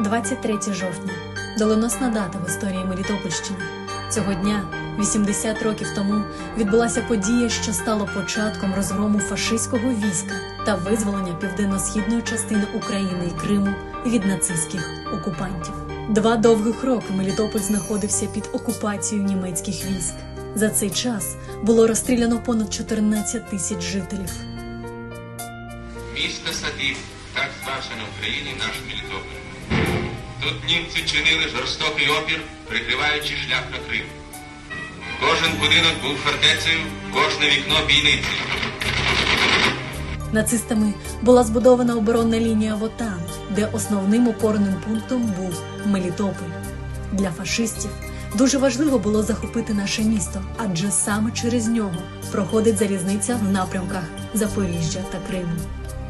23 жовтня доленосна дата в історії Мелітопольщини. Цього дня, 80 років тому, відбулася подія, що стала початком розгрому фашистського війська та визволення південно-східної частини України і Криму від нацистських окупантів. Два довгих роки Мелітополь знаходився під окупацією німецьких військ. За цей час було розстріляно понад 14 тисяч жителів. Місто Сатів, так звався на Україні наш Мелітополь. Тут німці чинили жорстокий опір, прикриваючи шлях на Крим. Кожен будинок був фортецею, кожне вікно бійницею. Нацистами була збудована оборонна лінія Вотан, де основним опорним пунктом був Мелітополь. Для фашистів дуже важливо було захопити наше місто, адже саме через нього проходить залізниця в напрямках Запоріжжя та Криму.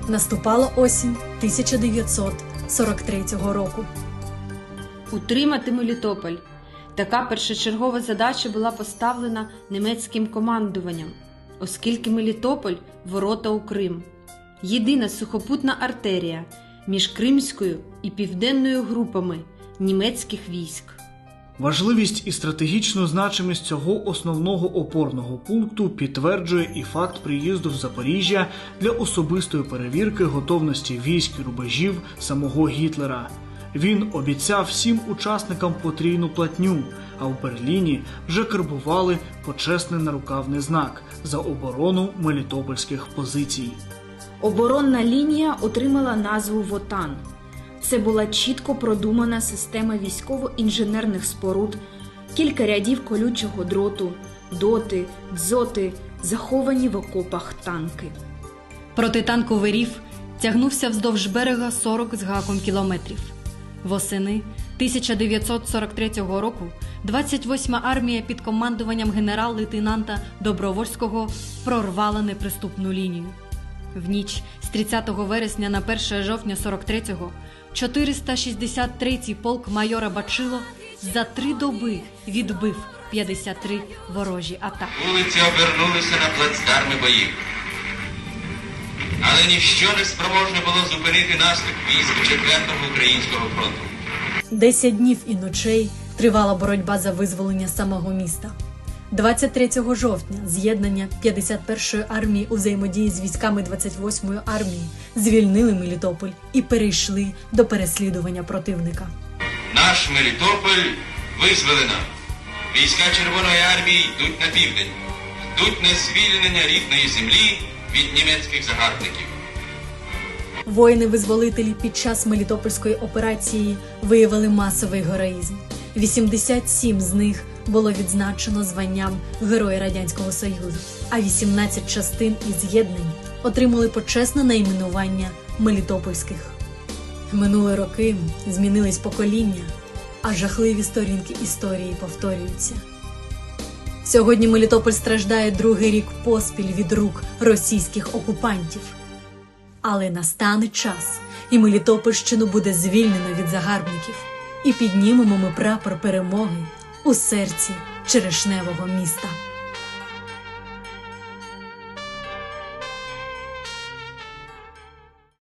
Наступала осінь 1943 року. Утримати Мелітополь. Така першочергова задача була поставлена німецьким командуванням, оскільки Мелітополь ворота у Крим. Єдина сухопутна артерія між Кримською і Південною групами німецьких військ. Важливість і стратегічну значимість цього основного опорного пункту підтверджує і факт приїзду в Запоріжжя для особистої перевірки готовності військ і рубежів самого Гітлера. Він обіцяв всім учасникам потрійну платню, а в Берліні вже карбували почесний нарукавний знак за оборону мелітопольських позицій. Оборонна лінія отримала назву ВОТАН. Це була чітко продумана система військово-інженерних споруд, кілька рядів колючого дроту, доти, дзоти, заховані в окопах танки. Протитанковий рів тягнувся вздовж берега 40 з гаком кілометрів. Восени 1943 року 28-ма армія під командуванням генерал-лейтенанта Добровольського прорвала неприступну лінію. В ніч з 30 вересня на 1 жовтня 43-го 463-й полк майора Бачило за три доби відбив 53 ворожі атаки. Вулиці обернулися на плацдарми боїв. Але ніщо не спроможне було зупинити наступ військ 4-го українського фронту. Десять днів і ночей тривала боротьба за визволення самого міста. 23 жовтня з'єднання 51-ї армії у взаємодії з військами 28-ї армії звільнили Мелітополь і перейшли до переслідування противника. Наш Мелітополь визволено. Війська Червоної армії йдуть на південь, йдуть на звільнення рідної землі від німецьких загарбників. Воїни-визволителі під час Мелітопольської операції виявили масовий героїзм. 87 з них було відзначено званням Герої Радянського Союзу, а 18 частин і з'єднань отримали почесне найменування Мелітопольських. Минули роки, змінились покоління, а жахливі сторінки історії повторюються. Сьогодні Мелітополь страждає другий рік поспіль від рук російських окупантів. Але настане час, і Мелітопольщину буде звільнено від загарбників, і піднімемо ми прапор перемоги у серці черешневого міста.